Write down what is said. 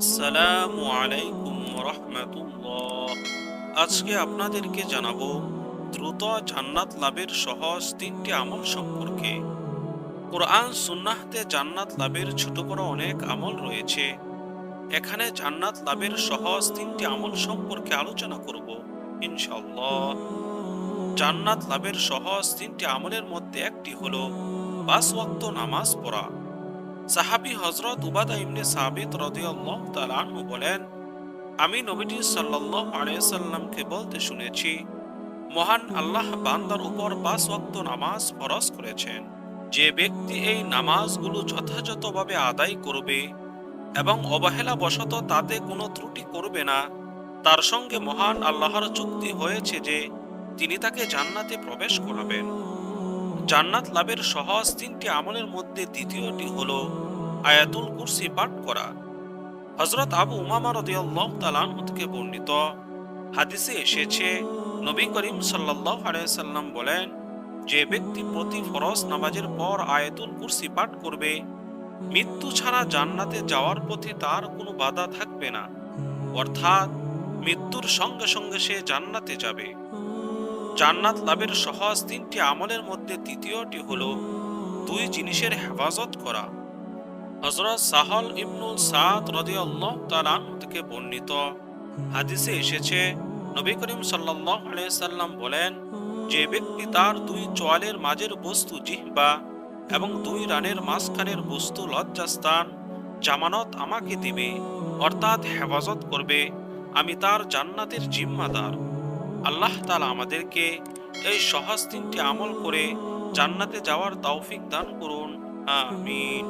আসসালামু আলাইকুম রহমতুল্লাহ আজকে আপনাদেরকে জানাব, দ্রুত জান্নাত লাভের সহজ তিনটি আমল সম্পর্কে। কোরআন সুন্নাহতে জান্নাত লাভের ছোট বড় অনেক আমল রয়েছে। এখানে জান্নাত লাভের সহজ তিনটি আমল সম্পর্কে আলোচনা করব ইনশাল্লাহ জান্নাত লাভের সহজ তিনটি আমলের মধ্যে একটি হলো পাঁচ নামাজ পড়া। সাহাবি হজরত উবাদা ইবনে সাবিত রদিয়াল্লাহ তাআলা আনহু বলেন, আমি নবীজি সাল্লাল্লাহু আলাইহি সাল্লামকে বলতে শুনেছি, মহান আল্লাহ বান্দার উপর পাঁচ ওয়াক্ত নামাজ ফরজ করেছেন। যে ব্যক্তি এই নামাজগুলো যথাযথভাবে আদায় করবে এবং অবহেলা বশত তাতে কোনো ত্রুটি করবে না, তার সঙ্গে মহান আল্লাহর চুক্তি হয়েছে যে তিনি তাকে জান্নাতে প্রবেশ করাবেন। জান্নাত লাভের সহজ তিনটি আমলের মধ্যে দ্বিতীয়টি হলো আয়াতুল কুরসি পাঠ করা। হজরত আবু উমামা রদিয়াল্লাহ তালান থেকে বর্ণিত হাদিসে এসেছে, নবী করিম সাল্লাল্লাহু আলাইহি সাল্লাম বলেন, যে ব্যক্তি প্রতি ফরজ নামাজের পর আয়াতুল কুরসি পাঠ করবে, মৃত্যু ছাড়া জান্নাতে যাওয়ার পথে তার কোনো বাধা থাকবে না। অর্থাৎ মৃত্যুর সঙ্গে সঙ্গে সে জান্নাতে যাবে। জান্নাত লাভের সহজ তিনটি আমলের মধ্যে তৃতীয়টি হল দুই জিনিসের হেফাজত করা। হজরত সাহল ইবনুল সাদ রদিয়াল্লাহ তালান থেকে বর্ণিত হাদিসে এসেছে, নবী করিম আলাইহি সাল্লাম বলেন, যে ব্যক্তি তার দুই চোয়ালের মাঝের বস্তু জিহ্বা এবং দুই রানের মাঝখানের বস্তু লজ্জাস্থান, জামানত আমাকে দিবে, অর্থাৎ হেফাজত করবে, আমি তার জান্নাতের জিম্মাদার। আল্লাহ তালা আমাদেরকে এই সহজ তিনটি আমল করে জান্নাতে যাওয়ার তৌফিক দান করুন। আমিন।